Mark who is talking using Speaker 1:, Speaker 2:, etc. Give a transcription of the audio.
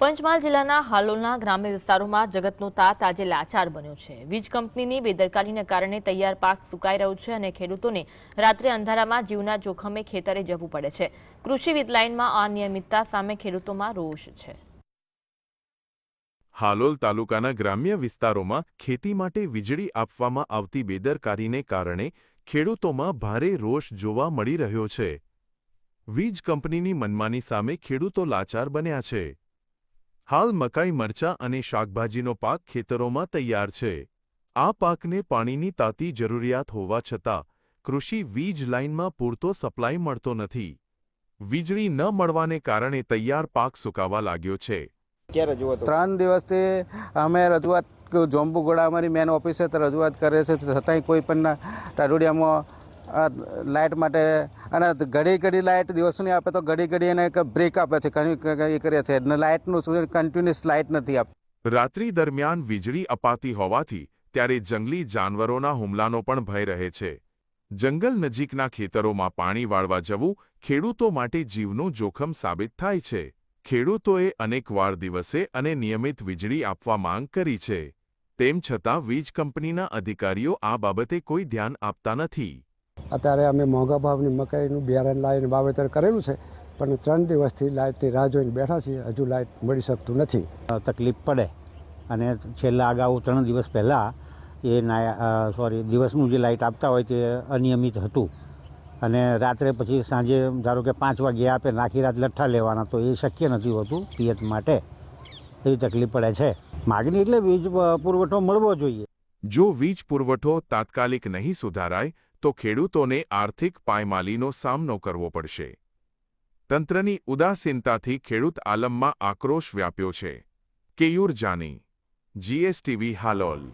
Speaker 1: પંચમહાલ જિલ્લાના હાલોલના ગ્રામ્ય વિસ્તારોમાં જગતનો તાત આજે લાચાર બન્યો છે. વીજ કંપનીની બેદરકારીને કારણે તૈયાર પાક સુકાઈ રહ્યો છે અને ખેડૂતોને રાત્રે અંધારામાં જીવના જોખમે ખેતરે જવું પડે છે. કૃષિ વીજલાઇનમાં અનિયમિતતા સામે ખેડૂતોમાં રોષ છે.
Speaker 2: હાલોલ તાલુકાના ગ્રામ્ય વિસ્તારોમાં ખેતી માટે વીજળી આપવામાં આવતી બેદરકારીને કારણે ખેડૂતોમાં ભારે રોષ જોવા મળી રહ્યો છે. વીજ કંપનીની મનમાની સામે ખેડૂતો લાચાર બન્યા છે. હાલ મકાઈ મરચા અને શાકભાજીનો પાક ખેતરોમાં તૈયાર છે. આ પાકને પાણીની તાતી જરૂરિયાત હોવા છતાં કૃષિ વીજ લાઇનમાં પૂરતો સપ્લાય મળતો નથી. વીજળી ન મળવાને કારણે તૈયાર પાક સુકાવા લાગ્યો છે.
Speaker 3: ક્યારે
Speaker 4: ત્રણ દિવસથી અમે રજૂઆત જોંબુગોડા અમારી મેન ઓફિસે રજૂઆત કરે છે છતાંય કોઈ પણ ટાટુડિયામાં આ લાઇટ માટે, અને ઘડી ઘડી લાઇટ દિવસની આપે તો ઘડી ઘડી એને બ્રેક આપે છે એ કરે છે લાઇટનું શું કન્ટિન્યુઅસ લાઇટ નથી આપતી
Speaker 2: રાત્રિ દરમિયાન વીજળી અપાતી હોવાથી ત્યારે જંગલી જાનવરોના હુમલાનો પણ ભય રહે છે. જંગલ નજીકના ખેતરોમાં પાણી વાળવા જવું ખેડૂતો માટે જીવનું જોખમ સાબિત થાય છે. ખેડૂતોએ અનેકવાર દિવસે અને નિયમિત વીજળી આપવા માંગ કરી છે. તેમ છતાં વીજ કંપનીના અધિકારીઓ આ બાબતે કોઈ ધ્યાન આપતા નથી.
Speaker 5: અત્યારે અમે મોંઘા ભાવની મકાઈનું બિયારણ લાવીને વાવેતર કરેલું છે પણ ત્રણ દિવસથી લાઇટની રાહ જોઈને બેઠા છીએ હજુ લાઇટ મળી શકતું નથી.
Speaker 6: તકલીફ પડે. અને છેલ્લા અગાઉ ત્રણ દિવસ પહેલાં એ ના સોરી દિવસનું જે લાઇટ આપતા હોય તે અનિયમિત હતું. અને રાત્રે પછી સાંજે ધારો કે પાંચ વાગ્યે આપે નાખી રાત લઠ્ઠા લેવાના તો એ શક્ય નથી હોતું પિયત માટે. એવી તકલીફ પડે છે. માગણી એટલે વીજ પુરવઠો મળવો જોઈએ.
Speaker 2: જો વીજ પુરવઠો તાત્કાલિક નહીં સુધારાય તો ખેડૂતોને આર્થિક પાયમાલીનો સામનો કરવો પડશે. તંત્રની ઉદાસીનતાથી ખેડૂત આલમમાં આક્રોશ વ્યાપ્યો છે. કેયુર જાની, જીએસટીવી, હાલોલ.